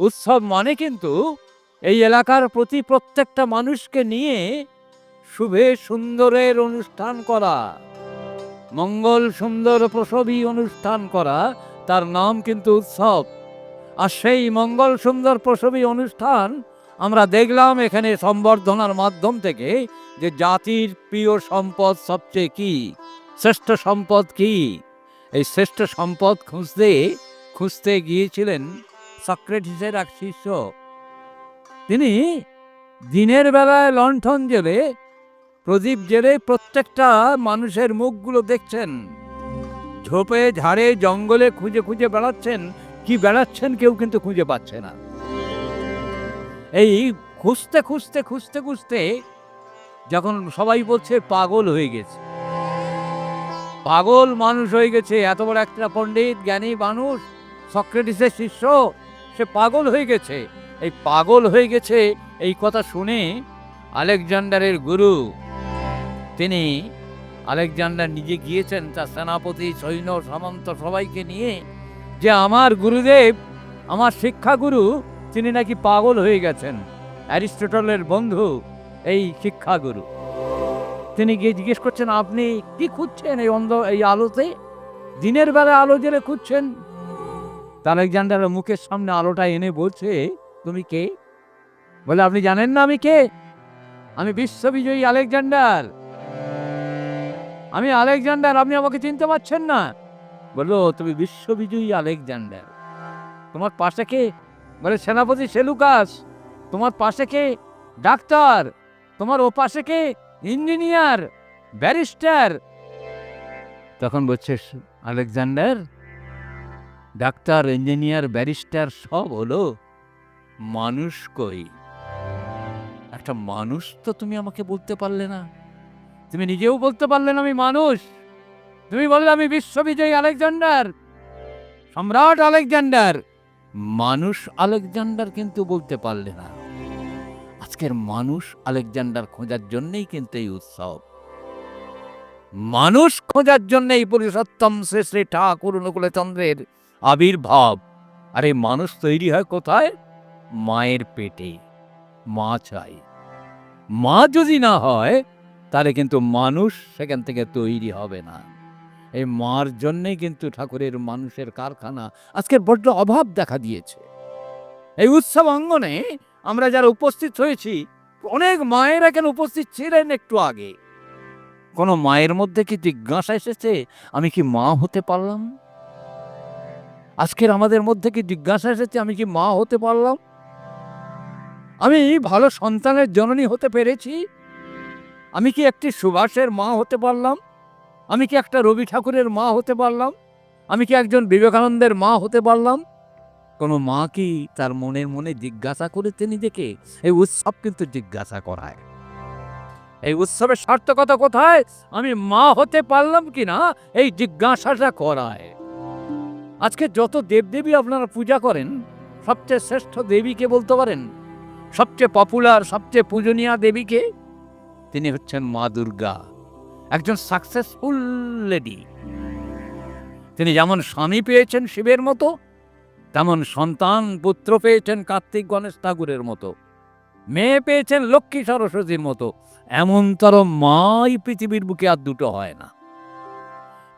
উৎসব মানে কিন্তু এই এলাকার প্রতি প্রত্যেকটা মানুষকে নিয়ে শুভে সুন্দরের অনুষ্ঠান করা, মঙ্গল সুন্দর প্রসবী অনুষ্ঠান করা, তার নাম কিন্তু উৎসব। আর সেই মঙ্গল সুন্দর প্রসবী অনুষ্ঠান আমরা দেখলাম এখানে সম্বর্ধনার মাধ্যম থেকে যে জাতির প্রিয় সম্পদ সবচেয়ে কি, শ্রেষ্ঠ সম্পদ কি? এই শ্রেষ্ঠ সম্পদ খুঁজতে খুঁজতে গিয়েছিলেন সক্রেটিসের এক শিষ্য। তিনি দিনের বেলায় লণ্ঠন জেলে, প্রদীপ জেলে প্রত্যেকটা মানুষের মুখগুলো দেখছেন। ঝোপে ঝাড়ে জঙ্গলে খুঁজে খুঁজে বেড়াচ্ছেন, কি বেড়াচ্ছেন কেউ কিন্তু খুঁজে পাচ্ছে না। এই খুঁজতে খুঁজতে খুঁজতে খুঁজতে যখন সবাই বলছে পাগল হয়ে গেছে। পাগল মানুষ হয়ে গেছে, এত বড় একটা পণ্ডিত, জ্ঞানী মানুষ, সক্রেটিসের শিষ্য সে পাগল হয়ে গেছে। এই পাগল হয়ে গেছে এই কথা শুনে আলেকজান্ডারের গুরু, তিনি আলেকজান্ডার নিজে গিয়েছেন তার সেনাপতি, সৈন্য, সামন্ত সবাইকে নিয়ে যে আমার গুরুদেব, আমার শিক্ষাগুরু, তিনি নাকি পাগল হয়ে গেছেন। অ্যারিস্টটলের বন্ধু এই শিক্ষাগুরু। তিনি গিয়ে জিজ্ঞেস করছেন, আপনি কি খুঁজছেন এই অন্ধ, এই আলোতে? দিনের বেলা আলো জেলে খুঁজছেন? তা আলেকজান্ডারের মুখের সামনে আলোটা এনে বলছে, তুমি কে? বলে, আপনি জানেন না আমি কে? আমি বিশ্ববিজয়ী আলেকজান্ডার। আমি আলেকজান্ডার, আপনি আমাকে চিনতে পারছেন না। বলল, তুমি বিশ্ববিজয়ী আলেকজান্ডার। তোমার পাশে কে? বলে, সেনাপতি সেলুকাস। তোমার পাশে কে? ডাক্তার। তোমার ও পাশে কে? ইঞ্জিনিয়ার। ব্যারিস্টার। তখন বলছে, আলেকজান্ডার ডাক্তার, ইঞ্জিনিয়ার, ব্যারিস্টার সব হলো মানুষ কই। একটা মানুষ তো তুমি আমাকে বলতে পারলে না। তুমি নিজেও বলতে পারলে না আমি মানুষ। তুমি বললে আমি বিশ্ববিজয়ী আলেকজান্ডার। সম্রাট আলেকজান্ডার। মানুষ আলেকজান্ডার কিন্তু বলতে পারলে না। আজকের মানুষ আলেকজান্ডার খোঁজার জন্যই কিন্তু এই উৎসব। মানুষ খোঁজার জন্য এই পুরুষোত্তম শ্রী শ্রী ঠাকুর অনুকূলচন্দ্রের আবির্ভাব। আরে মানুষ তৈরি হয় কোথায়? মায়ের পেটে। মা চাই। মা যদি না হয়, তাহলে কিন্তু মানুষ সেখান থেকে তৈরি হবে না। এই মার জন্যেই কিন্তু ঠাকুরের মানুষের কারখানা আজকের বড্ড অভাব দেখা দিয়েছে। এই উৎসব অঙ্গনে আমরা যারা উপস্থিত হয়েছি, অনেক মায়েরা কেন উপস্থিত ছিলেন একটু আগে? কোনো মায়ের মধ্যে কি জিজ্ঞাসা এসেছে, আমি কি মা হতে পারলাম? আজকের আমাদের মধ্যে কি জিজ্ঞাসা এসেছে আমি কি মা হতে পারলাম? আমি ভালো সন্তানের জননী হতে পেরেছি। আমি কি একটি সুভাষের মা হতে পারলাম? আমি কি একটা রবি ঠাকুরের মা হতে পারলাম? আমি কি একজন বিবেকানন্দের মা হতে পারলাম? কোনো মা কি তার মনের মনে জিজ্ঞাসা করেছে নিজেকে? এই উৎসব কিন্তু জিজ্ঞাসা করায়। এই উৎসবের সার্থকতা কোথায়? আমি মা হতে পারলাম কি না এই জিজ্ঞাসাটা করায়। আজকে যত দেবদেবী আপনারা পূজা করেন, সবচেয়ে শ্রেষ্ঠ দেবীকে বলতে পারেন, সবচেয়ে পপুলার সবচেয়ে পূজনীয় দেবীকে, তিনি হচ্ছেন মা দুর্গা, একজন সাকসেসফুল লেডি তিনি যেমন স্বামী পেয়েছেন শিবের মতো, তেমন সন্তান, পুত্র পেয়েছেন কার্তিক গণেশ ঠাকুরের মতো, মেয়ে পেয়েছেন লক্ষ্মী সরস্বতীর মতো, এমন এমনতর মাই পৃথিবীর বুকে আর দুটো হয় না।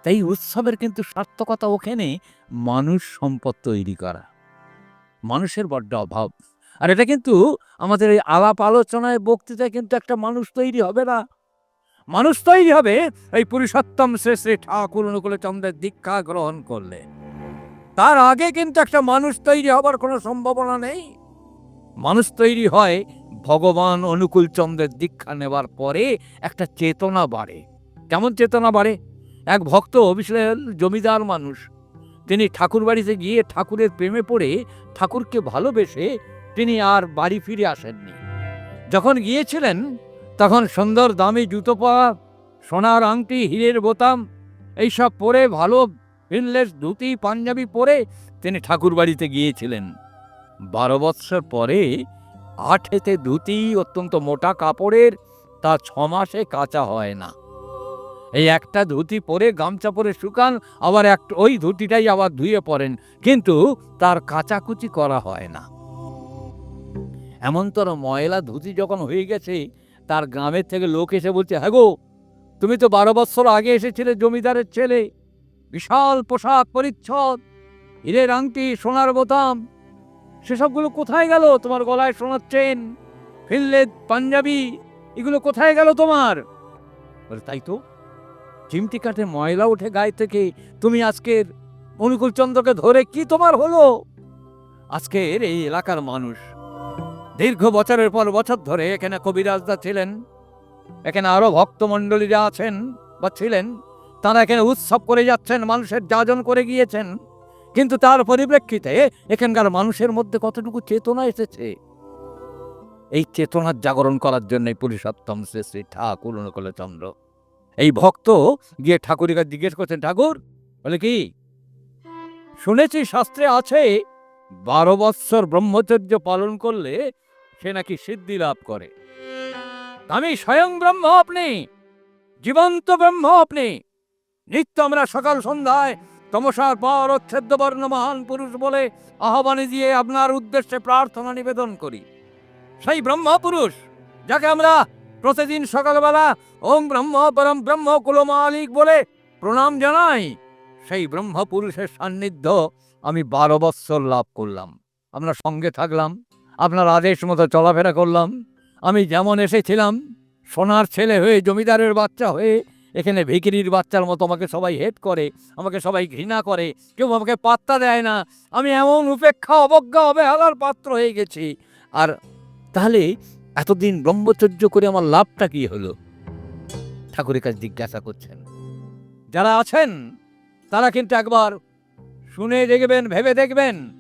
তাই উৎসবের কিন্তু সার্থকতা ওখানে মানুষ সম্পদ তৈরি করা। মানুষের বড্ড অভাব। আর এটা কিন্তু আমাদের এই আলাপ আলোচনায়, বক্তৃতায় কিন্তু একটা মানুষ তৈরি হবে না। মানুষ তৈরি হবে এই পুরুষোত্তম শ্রী শ্রী ঠাকুর অনুকূল চন্দ্রের দীক্ষা গ্রহণ করলে। তার আগে কিন্তু একটা মানুষ তৈরি হবার কোনো সম্ভাবনা নেই। মানুষ তৈরি হয় ভগবান অনুকূল চন্দ্রের দীক্ষা নেবার পরে একটা চেতনা বাড়ে। কেমন চেতনা বাড়ে? এক ভক্ত বিশাল জমিদার মানুষ। তিনি ঠাকুর বাড়িতে গিয়ে ঠাকুরের প্রেমে পড়ে ঠাকুরকে ভালোবেসে তিনি আর বাড়ি ফিরে আসেননি। যখন গিয়েছিলেন, তখন সুন্দর দামি জুতো পরা সোনার আংটি, হীরের বোতাম, এইসব পরে ভালো ফিনলেস ধুতি, পাঞ্জাবি পরে তিনি ঠাকুর বাড়িতে গিয়েছিলেন। বারো বৎসর পরে আঠেতে ধুতি, অত্যন্ত মোটা কাপড়ের, তা ছ মাসে কাঁচা হয় না। এই একটা ধুতি পরে গামছা পরে শুকান, আবার এক ওই ধুতিটাই আবার ধুয়ে পড়েন কিন্তু তার কাচাকুচি করা হয় না। এমন এমনতর ময়লা ধুতি যখন হয়ে গেছে, তার গ্রামের থেকে লোক এসে বলছে হ্যাঁ গো, তুমি তো বারো বছর আগে এসেছিলে জমিদারের ছেলে। বিশাল পোশাক, পরিচ্ছদ, হিরের আংটি, সোনার বোতাম। সেসবগুলো কোথায় গেল তোমার গলায় সোনার চেন? ফিনলে পাঞ্জাবি, এগুলো কোথায় গেল তোমার? তাই তো চিমটি কাটে, ময়লা উঠে গায়ে থেকে। তুমি আজকের অনুকূল চন্দ্রকে ধরে কি তোমার হলো? আজকের এই এলাকার মানুষ। দীর্ঘ বছরের পর বছর ধরে এখানে কবিরাজদা ছিলেন। এখানে আরও ভক্তমণ্ডলীরা আছেন বা ছিলেন। তারা এখানে উৎসব করে যাচ্ছেন, মানুষের যাজন করে গিয়েছেন। কিন্তু তার পরিপ্রেক্ষিতে এখানকার মানুষের মধ্যে কতটুকু চেতনা এসেছে? এই চেতনার জাগরণ করার জন্যই পুরুষোত্তম শ্রী শ্রী ঠাকুর অনুকূলচন্দ্র এই ভক্ত গিয়ে ঠাকুরিকা জিজ্ঞেস করছেন, ঠাকুর, বলে কি? শুনেছি শাস্ত্রে আছে, বারো বৎসর ব্রহ্মচর্য পালন করলে সে নাকি সিদ্ধি লাভ করে। আমি স্বয়ং ব্রহ্ম আপনি, জীবন্ত ব্রহ্ম আপনি। নিত্য আমরা সকাল সন্ধ্যায় তমসার পর বর্ণ মহান পুরুষ বলে আহ্বানে দিয়ে আপনার উদ্দেশ্যে প্রার্থনা নিবেদন করি। সেই ব্রহ্ম পুরুষ যাকে আমরা প্রতিদিন সকালবেলা ওম ব্রহ্ম পরম ব্রহ্ম কুলমালিক বলে প্রণাম জানাই। সেই ব্রহ্ম পুরুষের সান্নিধ্য আমি বারো বৎসর লাভ করলাম। আপনার সঙ্গে থাকলাম, আপনার আদেশ মতো চলাফেরা করলাম, আমি যেমন এসেছিলাম, সোনার ছেলে হয়ে, জমিদারের বাচ্চা হয়ে, এখানে ভিকিরির বাচ্চার মতো আমাকে সবাই হেট করে, আমাকে সবাই ঘৃণা করে, কেউ আমাকে পাত্তা দেয় না। আমি এমন উপেক্ষা, অবজ্ঞা, অবহেলার পাত্র হয়ে গেছি। আর তাহলে এতদিন ব্রহ্মচর্য করে আমার লাভটা কি হলো? ঠাকুরের কাছে জিজ্ঞাসা করছেন। যারা আছেন, তারা কিন্তু একবার শুনে দেখবেন, ভেবে দেখবেন।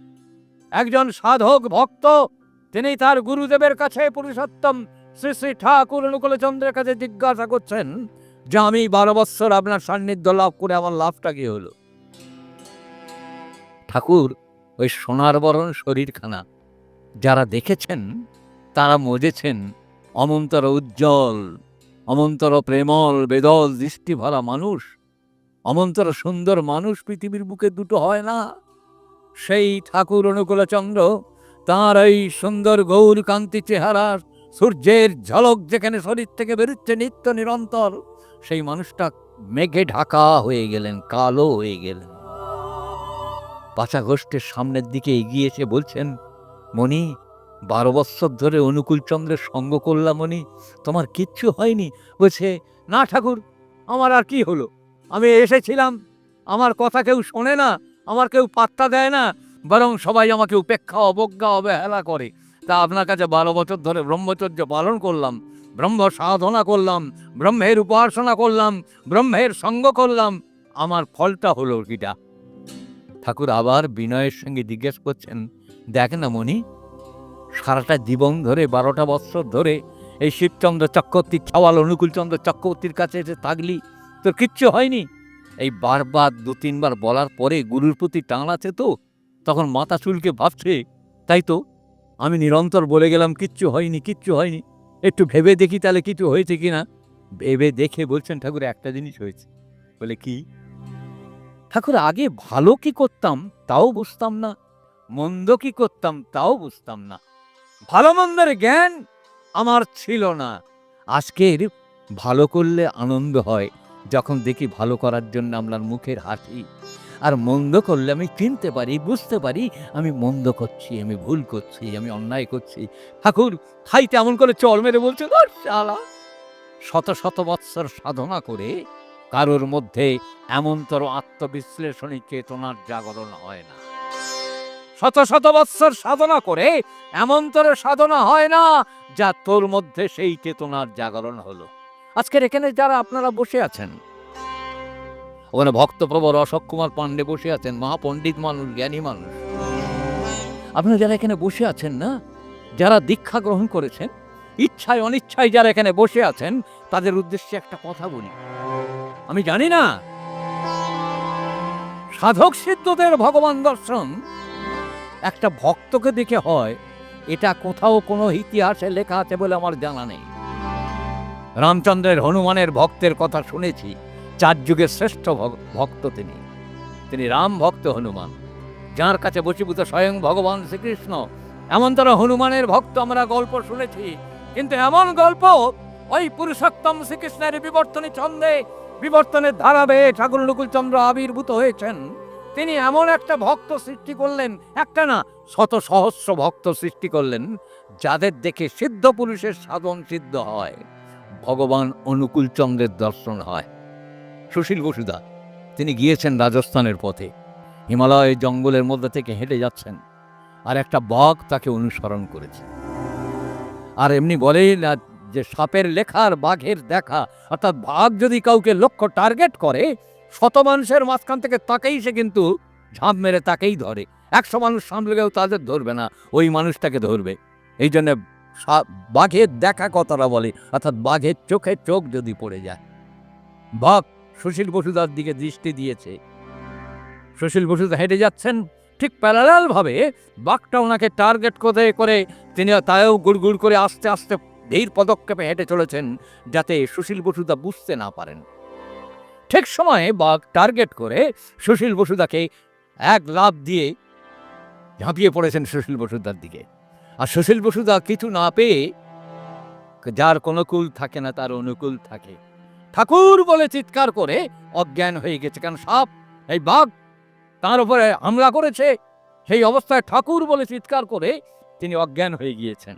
একজন সাধক ভক্ত, তিনি তার গুরুদেবের কাছে পুরুষোত্তম শ্রী শ্রী ঠাকুর অনুকূলচন্দ্রের কাছে জিজ্ঞাসা করছেন যে, আমি বারো বৎসর আপনার সান্নিধ্য লাভ করে আমার লাভটা কি হলো? ঠাকুর ওই সোনার বরণ শরীরখানা যারা দেখেছেন তারা মজেছেন। অমন্তর উজ্জ্বল, অমন্তর প্রেমল, বেদল দৃষ্টি ভরা মানুষ। অমন্তর সুন্দর মানুষ পৃথিবীর বুকে দুটো হয় না। সেই ঠাকুর অনুকূলচন্দ্র তাঁর এই সুন্দর গৌর কান্তি চেহারা, সূর্যের ঝলক যেখানে শরীর থেকে বেরোচ্ছে নিত্য নিরন্তর, সেই মানুষটা মেঘে ঢাকা হয়ে গেলেন, কালো হয়ে গেলেন। পাচা গোষ্ঠের সামনের দিকে এগিয়ে এসে বলছেন, মণি বারো বৎসর ধরে অনুকূল চন্দ্রের সঙ্গ করলাম মণি তোমার কিচ্ছু হয়নি? বলছে, না ঠাকুর, আমার আর কি হলো? আমি এসেছিলাম, আমার কথা কেউ শোনে না, আমার কেউ পাত্তা দেয় না, বরং সবাই আমাকে উপেক্ষা, অবজ্ঞা, অবহেলা করে। তা আপনার কাছে বারো বছর ধরে ব্রহ্মচর্য পালন করলাম, ব্রহ্ম সাধনা করলাম, ব্রহ্মের উপাসনা করলাম, ব্রহ্মের সঙ্গ করলাম। আমার ফলটা হলো কিটা? ঠাকুর আবার বিনয়ের সঙ্গে জিজ্ঞেস করছেন দেখ না মণি সারাটা জীবন ধরে, বারোটা বৎসর ধরে এই শিবচন্দ্র চক্রবর্তী ছাওয়াল, অনুকূলচন্দ্র চক্রবর্তীর কাছে এসে থাকলি। তোর কিচ্ছু হয়নি। এই বারবার দু, তিনবার বলার পরে গুরুর প্রতি টান আছে তো, তখন মাথা চুলকে ভাবছে। তাই তো আমি নিরন্তর বলে গেলাম, কিচ্ছু হয়নি কিচ্ছু হয়নি। একটু ভেবে দেখি তাহলে কিছু হয়েছে কি না ভেবে দেখে বলছেন, ঠাকুর, একটা জিনিস হয়েছে। বলে, কি? ঠাকুর, আগে ভালো কি করতাম, তাও বুঝতাম না। মন্দ কি করতাম, তাও বুঝতাম না। ভালো মন্দের জ্ঞান আমার ছিল না। আজকের ভালো করলে আনন্দ হয় যখন দেখি ভালো করার জন্য আপনার মুখের হাসি। আর মন্দ করলে আমি চিনতে পারি বুঝতে পারি আমি মন্দ করছি আমি ভুল করছি আমি অন্যায় করছি। ঠাকুর খাইতে এমন করে চল মেরে বলছে "ধুর, শালা। শত শত বৎসর সাধনা করে কারোর মধ্যে এমনতর আত্মবিশ্লেষণী চেতনার জাগরণ হয় না। শত শত বৎসর সাধনা করে এমনতর সাধনা হয় না যা তোর মধ্যে সেই চেতনার জাগরণ হলো। আজকের এখানে যারা আপনারা বসে আছেন, ওখানে ভক্তপ্রবর অশোক কুমার পাণ্ডে বসে আছেন, মহাপণ্ডিত মানুষ, জ্ঞানী মানুষ। আপনারা যারা এখানে বসে আছেন না, যারা দীক্ষা গ্রহণ করেছেন, ইচ্ছায় অনিচ্ছায় যারা এখানে বসে আছেন, তাদের উদ্দেশ্যে একটা কথা বলি। আমি জানি না, সাধক সিদ্ধদের ভগবান দর্শন একটা ভক্তকে দেখে হয়, এটা কোথাও কোনো ইতিহাসে লেখা আছে বলে আমার জানা নেই। রামচন্দ্রের হনুমানের ভক্তের কথা শুনেছি, চার যুগের শ্রেষ্ঠ ভক্ত তিনি। তিনি রাম ভক্ত হনুমান, যার কাছে বসীভূত স্বয়ং ভগবান শ্রীকৃষ্ণ। এমন তারা হনুমানের ভক্ত আমরা গল্প শুনেছি, কিন্তু এমন গল্প ওই পুরুষোত্তম শ্রীকৃষ্ণের বিবর্তনী ছন্দে, বিবর্তনের ধারাবে ঠাকুর চন্দ্র আবির্ভূত হয়েছেন। তিনি এমন একটা ভক্ত সৃষ্টি করলেন, একটা না শত সহস্র ভক্ত সৃষ্টি করলেন, যাদের দেখে সিদ্ধ পুরুষের সাধন সিদ্ধ হয়, ভগবান অনুকূল চন্দ্রের দর্শন হয়। সুশীল বসুদা তিনি গিয়েছেন রাজস্থানের পথে, হিমালয় জঙ্গলের মধ্যে থেকে হেঁটে যাচ্ছেন, আর একটা বাঘ তাকে অনুসরণ করেছে। আর এমনি বলেই না, যে সাপের লেখার বাঘের দেখা, অর্থাৎ বাঘ যদি কাউকে লক্ষ্য টার্গেট করে শত মানুষের মাঝখান থেকে তাকেই সে কিন্তু ঝাঁপ মেরে তাকেই ধরে। একশো মানুষ সামলে গেলেও তাদের ধরবে না, ওই মানুষটাকে ধরবে। এই জন্য বাঘের দেখা কথাটা বলে, অর্থাৎ বাঘের চোখে চোখ যদি পড়ে যায়। বাঘ সুশীল বসুদার দিকে দৃষ্টি দিয়েছে। সুশীল বসুদা হেঁটে যাচ্ছেন, ঠিক প্যারালাল ভাবে বাঘটা ওনাকে টার্গেট করে করে তিনি তাও গুড়গুড় করে আস্তে আস্তে ধীর পদক্ষেপে হেঁটে চলেছেন, যাতে সুশীল বসুদা বুঝতে না পারেন। ঠিক সময়ে বাঘ টার্গেট করে সুশীল বসুদাকে এক লাভ দিয়ে ঝাঁপিয়ে পড়েছেন সুশীল বসুদার দিকে। আর সুশীল বসুদা কিছু না পেয়ে যার কোনো কুল থাকে না, তার অনুকূল থাকে। ঠাকুর বলে চিৎকার করে অজ্ঞান হয়ে গেছে, কারণ সাপ, এই বাঘ তার উপরে হামলা করেছে। সেই অবস্থায় ঠাকুর বলে চিৎকার করে তিনি অজ্ঞান হয়ে গিয়েছেন।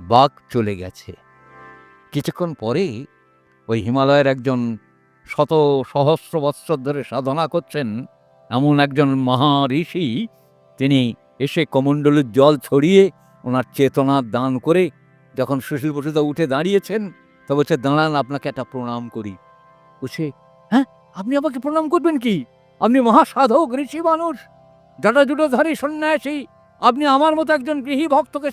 বাঘ চলে গেছে। কিছুক্ষণ পরে ওই হিমালয়ের একজন শত সহস্র বৎসর ধরে সাধনা করছেন এমন একজন মহা ঋষি তিনি এসে কমণ্ডলের জল ছড়িয়ে ওনার চেতনা দান করে যখন সুশীল বসুদা উঠে দাঁড়িয়েছেন তো বলছে, দাঁড়ান, আপনাকে একটা প্রণাম করি। বলছে হ্যাঁ আপনি আমাকে প্রণাম করবেন কি? আপনি মহাসাধক ঋষি মানুষ জটা জুটোধারী সন্ন্যাসী, আপনি আমার মতো একজন গৃহী ভক্তকে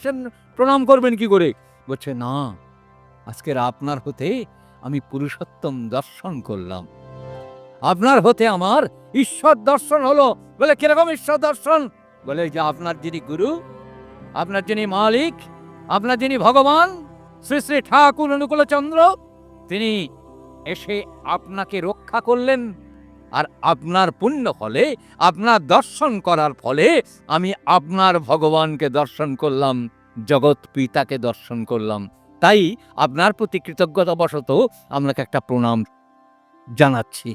প্রণাম করবেন কি করে? বলছে, না, আজকের আপনার হতে আমি পুরুষোত্তম দর্শন করলাম। আপনার হতে আমার ঈশ্বর দর্শন হলো। বলে, কীরকম ঈশ্বর দর্শন? বলে, যে আপনার যিনি গুরু, আপনার যিনি মালিক, আপনার যিনি ভগবান, শ্রী শ্রী ঠাকুর অনুকূলচন্দ্র তিনি এসে আপনাকে রক্ষা করলেন। আর আপনার পুণ্য ফলে, আপনার দর্শন করার ফলে আমি আপনার ভগবানকে দর্শন করলাম, জগৎ পিতাকে দর্শন করলাম। তাই আপনার প্রতি কৃতজ্ঞতাবশত আপনাকে একটা প্রণাম জানাচ্ছি।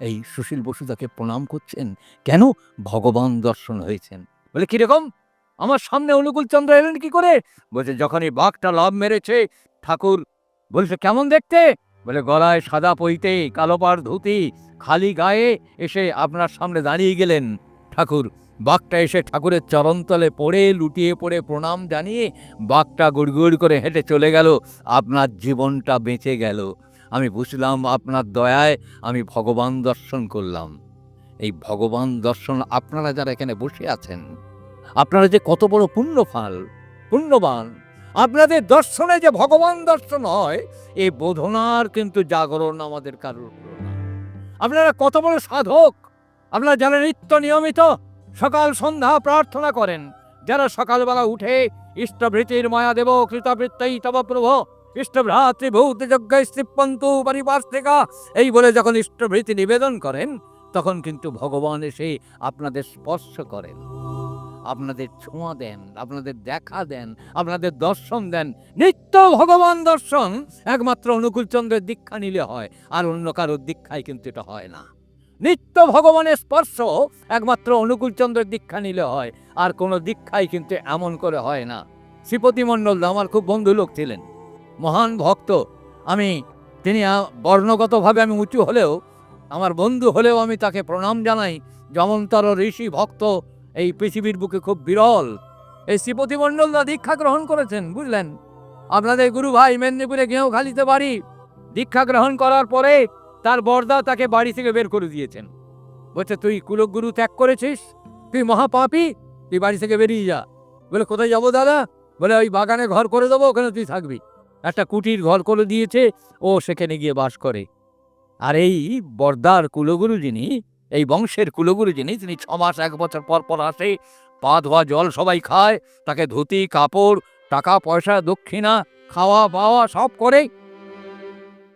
এই সুশীল বসুদাকে প্রণাম করছেন, কেন ভগবান দর্শন হয়েছেন? বলে, কীরকম? আমার সামনে অনুকূল চন্দ্র এলেন কি করে? বলছে, যখনই বাঘটা লাভ মেরেছে, ঠাকুর বলছে, কেমন দেখতে? বলে, গলায় সাদা পইতে, কালো পাড় ধুতি, খালি গায়ে এসে আপনার সামনে দাঁড়িয়ে গেলেন, ঠাকুর। বাঘটা এসে ঠাকুরের চরণতলে পড়ে, লুটিয়ে পড়ে প্রণাম জানিয়ে বাঘটা গুড়গুড় করে হেঁটে চলে গেল। আপনার জীবনটা বেঁচে গেল। আমি বুঝলাম আপনার দয়ায় আমি ভগবান দর্শন করলাম। এই ভগবান দর্শন আপনারা যারা এখানে বসে আছেন, আপনারা যে কত বড় পুণ্যফল, পুণ্যবান। আপনাদের দর্শনে যে ভগবান দর্শন হয় এই বোধনার কিন্তু জাগরণ আমাদের কারোর আপনারা কত বড় সাধক, আপনারা যারা নিত্য নিয়মিত সকাল সন্ধ্যা প্রার্থনা করেন। যারা সকালবেলা উঠে ইষ্টভৃতির মায়া দেব কৃতবৃত্তই তব প্রভ ইষ্টভ্রাতৃ ভূত যজ্ঞ স্ত্রীপন্তু পরিপার্শ্বিকা এই বলে যখন ইষ্টভৃতি নিবেদন করেন, তখন কিন্তু ভগবান এসে আপনাদের স্পর্শ করেন। আপনাদের ছোঁয়া দেন, আপনাদের দেখা দেন, আপনাদের দর্শন দেন। নিত্য ভগবান দর্শন, একমাত্র অনুকূলচন্দ্রের দীক্ষা নিলে হয়, আর অন্য কারোর দীক্ষায় কিন্তু এটা হয় না। নিত্য ভগবানের স্পর্শ একমাত্র অনুকূলচন্দ্রের দীক্ষা নিলে হয়, আর কোনো দীক্ষাই কিন্তু এমন করে হয় না। শ্রীপতি মণ্ডল আমার খুব বন্ধু লোক ছিলেন। মহান ভক্ত। আমি, তিনি বর্ণগতভাবে আমি উঁচু হলেও, আমার বন্ধু হলেও আমি তাকে প্রণাম জানাই। যেমন তার ঋষি ভক্ত, এই পৃথিবীর বুকে খুব বিরল। এই শ্রীপতি মণ্ডলদা দীক্ষা গ্রহণ করেছেন, বুঝলেন? আপনাদের গুরু ভাই মেদিনীপুরে গেঁও খালিতে বাড়ি দীক্ষা গ্রহণ করার পরে তার বর্দা তাকে বাড়ি থেকে বের করে দিয়েছেন। বলছে, তুই কুলগুরু ত্যাগ করেছিস? তুই মহাপাপি? তুই বাড়ি থেকে বেরিয়ে যা। বলে, কোথায় যাব দাদা? বলে, ওই বাগানে ঘর করে দেবো, ওখানে তুই থাকবি। একটা কুটির ঘর করে দিয়েছে, ও সেখানে গিয়ে বাস করে। আর এই বর্দার কুলগুরু যিনি, এই বংশের কুলগুরু যিনি, তিনি ছ মাস, এক বছর পর পর আসে, পা ধোয়া জল সবাই খায়, তাকে ধুতি, কাপড়, টাকা, পয়সা, দক্ষিণা, খাওয়া পাওয়া সব করে।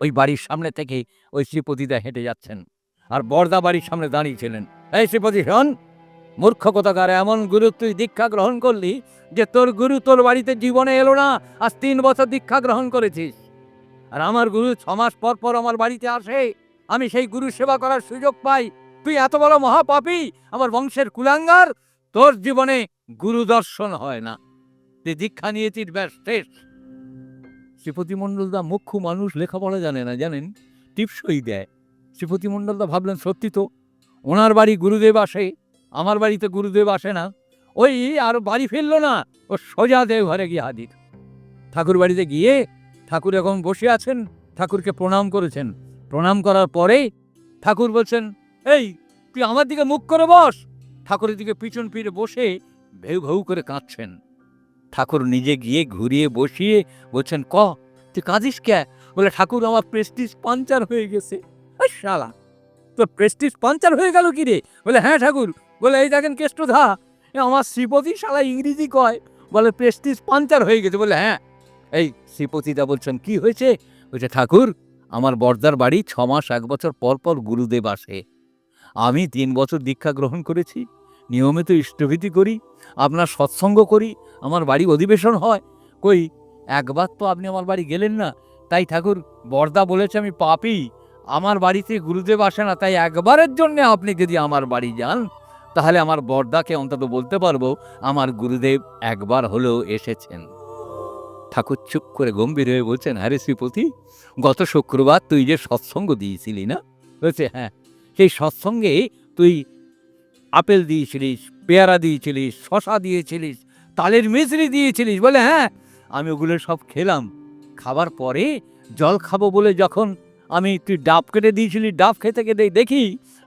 ওই বাড়ির সামনে থেকে ওই শ্রীপতিদা হেঁটে যাচ্ছেন। আর বর্দা বাড়ির সামনে দাঁড়িয়েছিলেন। এই শ্রীপতি, শোন, মূর্খ কথাকার, এমন গুরু তুই দীক্ষা গ্রহণ করলি যে তোর গুরু তোর বাড়িতে জীবনে এলো না, আজ তিন বছর দীক্ষা গ্রহণ করেছিস। আর আমার গুরু ছ মাস পর পর আমার বাড়িতে আসে, আমি সেই গুরু সেবা করার সুযোগ পাই। তুই এত বড় মহাপাপী, আমার বংশের কুলাঙ্গার, তোর জীবনে গুরু দর্শন হয় না। তুই দীক্ষা নিয়েছিস, ব্যাস, শেষ। শ্রীপতি মণ্ডলদা মুখ্য মানুষ, লেখাপড়া জানে না, জানেন? টিপসই দেয়। শ্রীপতি মণ্ডলদা ভাবলেন, সত্যি তো, ওনার বাড়ি গুরুদেব আসে, আমার বাড়িতে গুরুদেব আসে না, ওই আর বাড়ি ফিরলো না, ও সোজা দেব ঘরে গিয়ে হাজির। ঠাকুর বাড়িতে গিয়ে ঠাকুর এখন বসে আছেন, ঠাকুরকে প্রণাম করেছেন। প্রণাম করার পরে ঠাকুর বলছেন, এই, তুই আমার দিকে মুখ করে বস। ঠাকুরের দিকে পিছন ফিরে বসে ভেউ ভেউ করে কাঁদছেন। ঠাকুর নিজে গিয়ে ঘুরিয়ে বসিয়ে বলছেন, ক, তুই কাঁদিস কে বলে, ঠাকুর, আমার প্রেস্টিজ পাঞ্চার হয়ে গেছে। শালা, তোর প্রেস্টিজ পাঞ্চার হয়ে গেল কি রে? বলে হ্যাঁ ঠাকুর। বলে, এই দেখেন কেষ্টধা, এ আমার শ্রীপতি শালা ইংরেজি কয়। বলে প্রেস্টিজ পাঞ্চার হয়ে গেছে। বলে হ্যাঁ। এই শ্রীপতিদা বলছেন, কি হয়েছে? বলছে, ঠাকুর, আমার বর্দার বাড়ি ছ মাস, এক বছর পর পর গুরুদেব আসে। আমি তিন বছর দীক্ষা গ্রহণ করেছি, নিয়মিত ইষ্টভীতি করি, আপনার সৎসঙ্গ করি, আমার বাড়ি অধিবেশন হয়। কই, একবার তো আপনি আমার বাড়ি গেলেন না তাই ঠাকুর, বর্দা বলেছে আমি পাপি। আমার বাড়িতে গুরুদেব আসে না, তাই একবারের জন্য আপনি যদি আমার বাড়ি যান, তাহলে আমার বর্দাকে অন্তত বলতে পারব, আমার গুরুদেব একবার হলেও এসেছেন। ঠাকুর চুপ করে গম্ভীর হয়ে বলছেন হ্যাঁ রে শ্রীপতি, গত শুক্রবার তুই যে সৎসঙ্গ দিয়েছিলি না? বলছে হ্যাঁ সেই সৎসঙ্গে তুই আপেল দিয়েছিলিস, পেয়ারা দিয়েছিলিস, শশা দিয়েছিলিস, তালের মিশ্রি দিয়েছিলিস। বলে হ্যাঁ আমি ওগুলো সব খেলাম। খাবার পরে জল খাব বলে যখন আমি তুই ডাব কেটে দিয়েছিলি, ডাব খেতে খেতে দেখি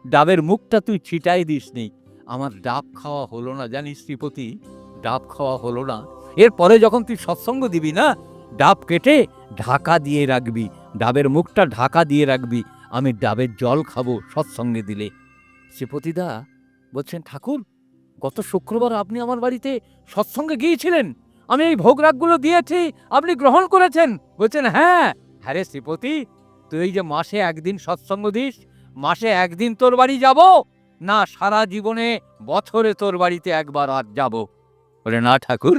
ডাবের মুখটা তুই ছিটাই দিসনি। আমার ডাব খাওয়া হলো না, জানিস শ্রীপতি? ডাব খাওয়া হলো না। এরপরে যখন তুই সৎসঙ্গ দিবি না, ডাব কেটে ঢাকা দিয়ে রাখবি, ডাবের মুখটা ঢাকা দিয়ে রাখবি, আমি ডাবের জল খাব সৎসঙ্গে দিলে। শ্রীপতিদা বলছেন, ঠাকুর, গত শুক্রবার আপনি আমার বাড়িতে সৎসঙ্গে গিয়েছিলেন? আমি এই ভোগরাগগুলো দিয়েছি, আপনি গ্রহণ করেছেন। বলছেন হ্যাঁ। হ্যাঁ রে শ্রীপতি, তুই যে মাসে একদিন সৎসঙ্গ দিস, মাসে একদিন তোর বাড়ি যাব? না, সারা জীবনে বছরে তোর বাড়িতে একবার আর যাব। বলে, না ঠাকুর,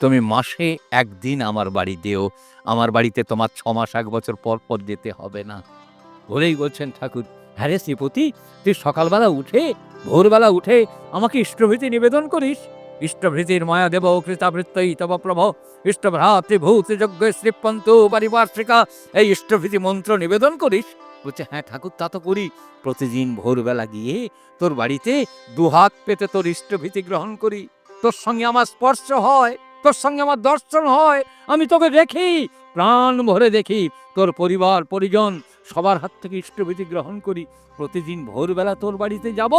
তুমি মাসে একদিন আমার বাড়ি দিও। আমার বাড়িতে তোমার ছ মাস, এক বছর পর পর যেতে হবে না। বলেই বলছেন ঠাকুর হ্যাঁ রে শ্রীপতি, তুই সকালবেলা উঠে, ভোরবেলা উঠে আমাকে ইষ্টভীতি নিবেদন করিস। ইষ্টভৃতির মায়া দেব কৃতাবৃত্তই তব প্রভ। ইষ্টভ্রাতৃ ভূত যজ্ঞ শ্রীপন্ত পারিপার্শ্বিকা। এই ইষ্টভৃতি মন্ত্র নিবেদন করিস। বলছে হ্যাঁ ঠাকুর, তা তো করি। প্রতিদিন ভোরবেলা গিয়ে তোর বাড়িতে দুহাত পেতে তোর ইষ্টভীতি গ্রহণ করি। তোর সঙ্গে আমার স্পর্শ হয়। তোর সঙ্গে আমার দর্শন হয়, আমি তোকে দেখি, প্রাণ ভরে দেখি, তোর পরিবার, পরিজন, সবার হাত থেকে ইষ্টভীতি গ্রহণ করি। প্রতিদিন ভোরবেলা তোর বাড়িতে যাব?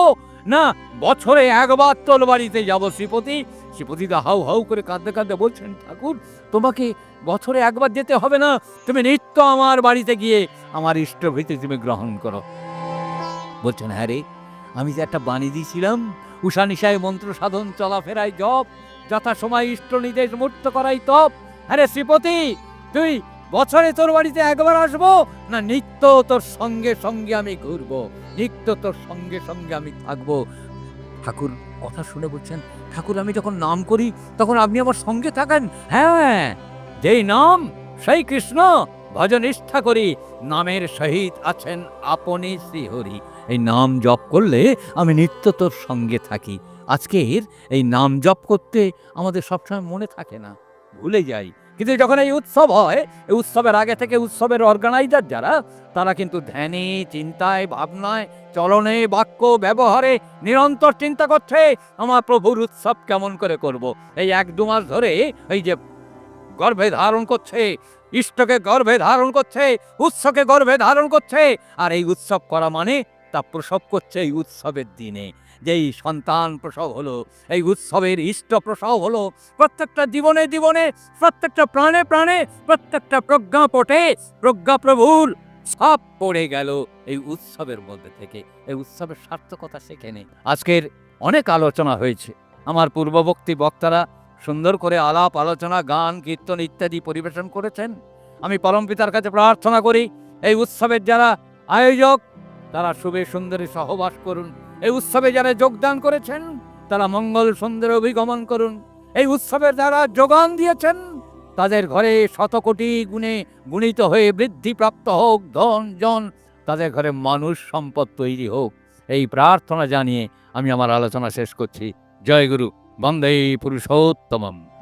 না, বছরে একবার তোর বাড়িতে যাব, শ্রীপতি। শ্রীপতি শ্রীপতিদা হাউ হাউ করে কাঁদতে কাঁদতে বলছেন, ঠাকুর, তোমাকে বছরে একবার যেতে হবে না? তুমি নিত্য আমার বাড়িতে গিয়ে আমার ইষ্টভীতি তুমি গ্রহণ করো। বলছেন হ্যাঁ রে, আমি যে একটা বাণী দিয়েছিলাম, উষা নিশায় মন্ত্র সাধন, চলাফেরায় জপ যথা সময় ইষ্ট নির্দেশ মূর্ত করাই তপ হ্যাঁ শ্রীপতি, তুই বছরে তোর বাড়িতে একবার আসব না নিত্য তোর সঙ্গে সঙ্গে আমি ঘুরবো? নিত্য তোর সঙ্গে সঙ্গে আমি থাকব। ঠাকুর কথা শুনে বলছেন, ঠাকুর, আমি যখন নাম করি, তখন আপনি আমার সঙ্গে থাকেন? হ্যাঁ যেই নাম, সেই কৃষ্ণ। ভজন নিষ্ঠা করি, নামের সহিত আছেন আপনি শ্রীহরি। এই নাম জপ করলে আমি নিত্য তোর সঙ্গে থাকি। আজকের এই নাম জপ করতে আমাদের সবসময় মনে থাকে না, ভুলে যাই কিন্তু যখন এই উৎসব হয়, এই উৎসবের আগে থেকে উৎসবের অর্গানাইজার যারা, তারা কিন্তু ধ্যানে, চিন্তায়, ভাবনায়, চলনে, বাক্য, ব্যবহারে নিরন্তর চিন্তা করছে, আমার প্রভুর উৎসব কেমন করে করব। এই এক দু মাস ধরে এই যে গর্ভে ধারণ করছে, ইষ্টকে গর্ভে ধারণ করছে, উৎসকে গর্ভে ধারণ করছে, আর এই উৎসব করা মানে তা প্রসব করছে এই উৎসবের দিনে যেই সন্তান প্রসব হলো, এই উৎসবের ইষ্ট প্রসব হলো, প্রত্যেকটা জীবনে জীবনে, প্রত্যেকটা প্রাণে প্রাণে, প্রত্যেকটা প্রজ্ঞাপটে প্রজ্ঞা প্রভুর ছাপ পড়ে গেল এই উৎসবের মধ্যে থেকে। এই উৎসবের সার্থকতা সেখানে। আজকের অনেক আলোচনা হয়েছে। আমার পূর্ববর্তী বক্তারা সুন্দর করে আলাপ, আলোচনা, গান, কীর্তন ইত্যাদি পরিবেশন করেছেন। আমি পরমপিতার কাছে প্রার্থনা করি, এই উৎসবের যারা আয়োজক, তারা শুভে সুন্দরী সহবাস করুন। এই উৎসবে যারা যোগদান করেছেন, তারা মঙ্গল সুন্দর অভিগমন করুন। এই উৎসবের দ্বারা যোগান দিয়েছেন, তাদের ঘরে শতকোটি গুণে গুণিত হয়ে বৃদ্ধিপ্রাপ্ত হোক ধন, জন, তাদের ঘরে মানুষ সম্পদ তৈরি হোক। এই প্রার্থনা জানিয়ে আমি আমার আলোচনা শেষ করছি। জয় গুরু। বন্দে পুরুষোত্তমম।